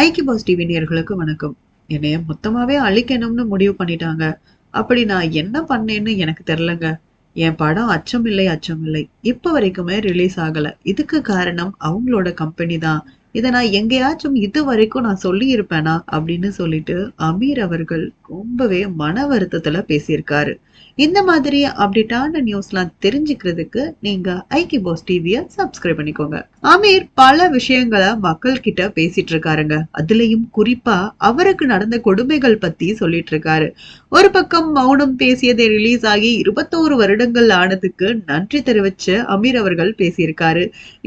ஐக்கிய பாஸ் டிவினியர்களுக்கு வணக்கம். என்னைய மொத்தமாவே அழிக்கணும்னு முடிவு பண்ணிட்டாங்க. அப்படி நான் என்ன பண்ணேன்னு எனக்கு தெரிலங்க என் படம் அச்சமில்லை அச்சமில்லை. இப்ப வரைக்குமே ரிலீஸ் ஆகல. இதுக்கு காரணம் அவங்களோட கம்பெனி தான். இதை நான் எங்கேயாச்சும் இது வரைக்கும் நான் சொல்லி இருப்பேனா அப்படின்னு சொல்லிட்டு அமீர் அவர்கள் ரொம்பவே மன வருத்தத்துல பேசியிருக்காரு. இந்த மாதிரி அப்டேட்டான நியூஸ்லாம் தெரிஞ்சுக்கிறதுக்கு நீங்க ஐக்கி பாஸ் டிவிய சப்ஸ்கிரைப் பண்ணிக்கோங்க. அமீர் பல விஷயங்களை மக்கள் கிட்ட பேசிட்டு இருக்காருங்க அதுலயும் குறிப்பா அவருக்கு நடந்த கொடுமைகள் பத்தி சொல்லிட்டு இருக்காரு ஒரு பக்கம் மௌனம் பேசியதை ரிலீஸ் ஆகி இருபத்தோரு வருடங்கள் ஆனதுக்கு நன்றி தெரிவிச்சு அமீர் அவர்கள் பேசியிருக்காரு.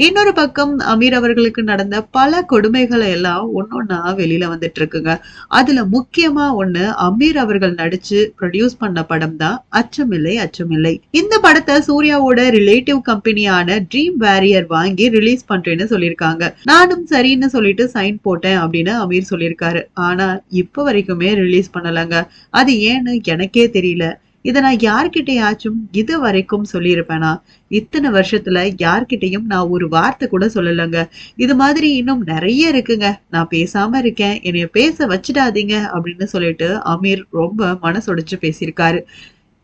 இன்னொரு பக்கம் அமீர் அவர்களுக்கு நடந்த பல கொடுமைகளை எல்லாம் ஒன்னொன்னா வெளியில வந்துட்டு இருக்குங்க அதுல முக்கியமா ஒண்ணு அமீர் அவர்கள் நடிச்சு ப்ரொடியூஸ் பண்ண படம் தான் அச்சமில்லை அச்சமில்லை. இந்த படத்தை சூர்யாவோட ரிலேட்டிவ் கம்பெனியான ட்ரீம் வேரியர் வாங்கி ரிலீஸ் பண்றேன்னு சொல்லியிருக்காங்க. நானும் சரின்னு சொல்லிட்டு சைன் போட்டேன் அப்படின்னு அமீர் சொல்லியிருக்காரு. ஆனா இப்ப வரைக்குமே ரிலீஸ் பண்ணலங்க. அது ஏன்னு எனக்கே தெரியல. இதை நான் யார்கிட்டயாச்சும் இது வரைக்கும் சொல்லியிருப்பேனா? இத்தனை வருஷத்துல யார்கிட்டயும் நான் ஒரு வார்த்தை கூட சொல்லலைங்க. இது மாதிரி இன்னும் நிறைய இருக்குங்க. நான் பேசாம இருக்கேன். என்னைய பேச வச்சிடாதீங்க அப்படின்னு சொல்லிட்டு அமீர் ரொம்ப மனசுடைச்சு பேசியிருக்காரு.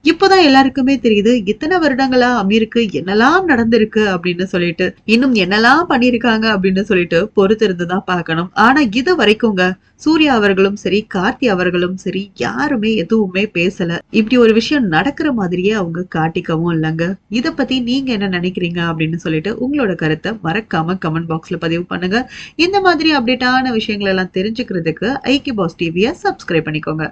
இப்போதான் எல்லாருக்குமே தெரியுது இத்தனை வருடங்களா அமீருக்கு என்னெல்லாம் நடந்திருக்கு அப்படின்னு சொல்லிட்டு இன்னும் என்னெல்லாம் பண்ணிருக்காங்க அப்படின்னு சொல்லிட்டு பொறுத்திருந்துதான் பார்க்கணும். ஆனா இது வரைக்குங்க சூர்யா அவர்களும் சரி கார்த்தி அவர்களும் சரி யாருமே எதுவுமே பேசல. இப்படி ஒரு விஷயம் நடக்கிற மாதிரியே அவங்க காட்டிக்கவும் இல்லைங்க. இத பத்தி நீங்க என்ன நினைக்கிறீங்க அப்படின்னு சொல்லிட்டு உங்களோட கருத்தை மறக்காம கமெண்ட் பாக்ஸ்ல பதிவு பண்ணுங்க. இந்த மாதிரி அப்டேட்டான விஷயங்கள் எல்லாம் தெரிஞ்சுக்கிறதுக்கு ஐக்கி பாஸ் டிவியை சப்ஸ்கிரைப் பண்ணிக்கோங்க.